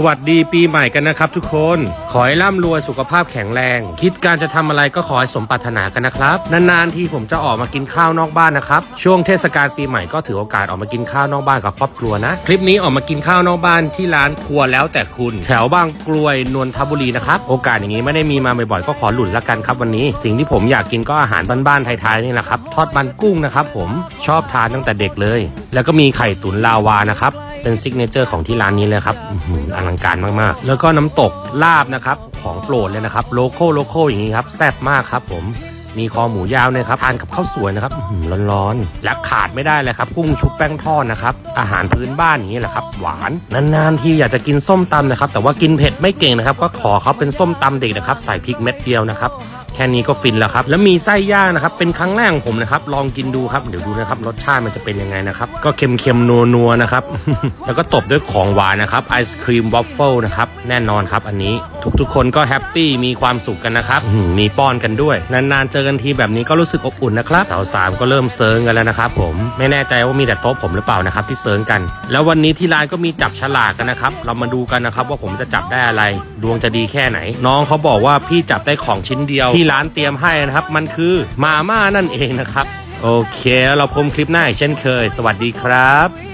สวัสดีปีใหม่กันนะครับทุกคน ขอให้ร่ำรวยสุขภาพแข็งแรง คิดการจะทำอะไรก็ขอให้สมปรารถนากันนะครับ นานๆที่ผมจะออกมากินข้าวนอกบ้านนะครับ ช่วงเทศกาลปีใหม่ก็ถือโอกาสออกมากินข้าวนอกบ้านกับครอบครัวนะ คลิปนี้ออกมากินข้าวนอกบ้านที่ร้านครัวแล้วแต่คุณ แถวบางกลวยนนทบุรีนะครับโอกาสอย่างนี้ไม่ได้มีมาบ่อยๆก็ขอหลุนละกันครับวันนี้ สิ่งที่ผมอยากกินก็อาหารบ้านๆไทยๆนี่แหละครับทอดมันกุ้งนะครับผมชอบทานตั้งแต่เด็กเลย แล้วก็มีไข่ตุ๋นลาวานะครับ เป็นซิกเนเจอร์ของที่ร้านนี้เลยครับอื้อหืออลังการมากๆ แล้วก็น้ำตกลาบนะครับ ของโปรดเลยนะครับโลโก้โลโก้อย่างนี้ครับแซ่บมากครับผม มีคอหมูยาวเนี่ยครับทานกับข้าวสวยนะครับร้อนๆและขาดไม่ได้เลยครับกุ้งชุบแป้งทอดนะครับอาหารพื้นบ้านอย่างนี้แหละครับหวานนานๆทีอยากจะกินส้มตำนะครับแต่ว่ากินเผ็ดไม่เก่งนะครับก็ขอเขาเป็นส้มตำเด็กนะครับใส่พริกเม็ดเดียวนะครับแค่นี้ก็ฟินแล้วครับ แล้วมีไส้ย่างนะครับ เป็นครั้งแรกของผมนะครับ ลองกินดูครับ เดี๋ยวดูนะครับ รสชาติมันจะเป็นยังไงนะครับ ก็เค็มๆ นัวๆ นะครับ แล้วก็ตบด้วยของหวานนะครับ ไอศครีมวอฟเฟิลนะครับ แน่นอนครับ อันนี้ ทุกๆ คนก็แฮปปี้ มีความสุขกันนะครับ มีป้อนกันด้วย นานๆ เจอกันทีแบบนี้ก็รู้สึกอบอุ่นนะครับสาวสามก็เริ่มเซิร์งกันแล้วนะครับผมไม่แน่ใจว่ามีแต่โต๊ะผมหรือเปล่านะครับที่เซิร์งกัน แล้ววันนี้ที่ร้านก็มีจับฉลากกันนะครับเรามาดูกันนะครับว่าผมจะจับได้อะไร ดวงจะดีแค่ไหน น้องเขาบอกว่าพี่จับได้ของชิ้นเดียว ที่ร้านเตรียมให้นะครับ มันคือมาม่านั่นเองนะครับโอเคเราพบคลิปหน้าเช่นเคย สวัสดีครับ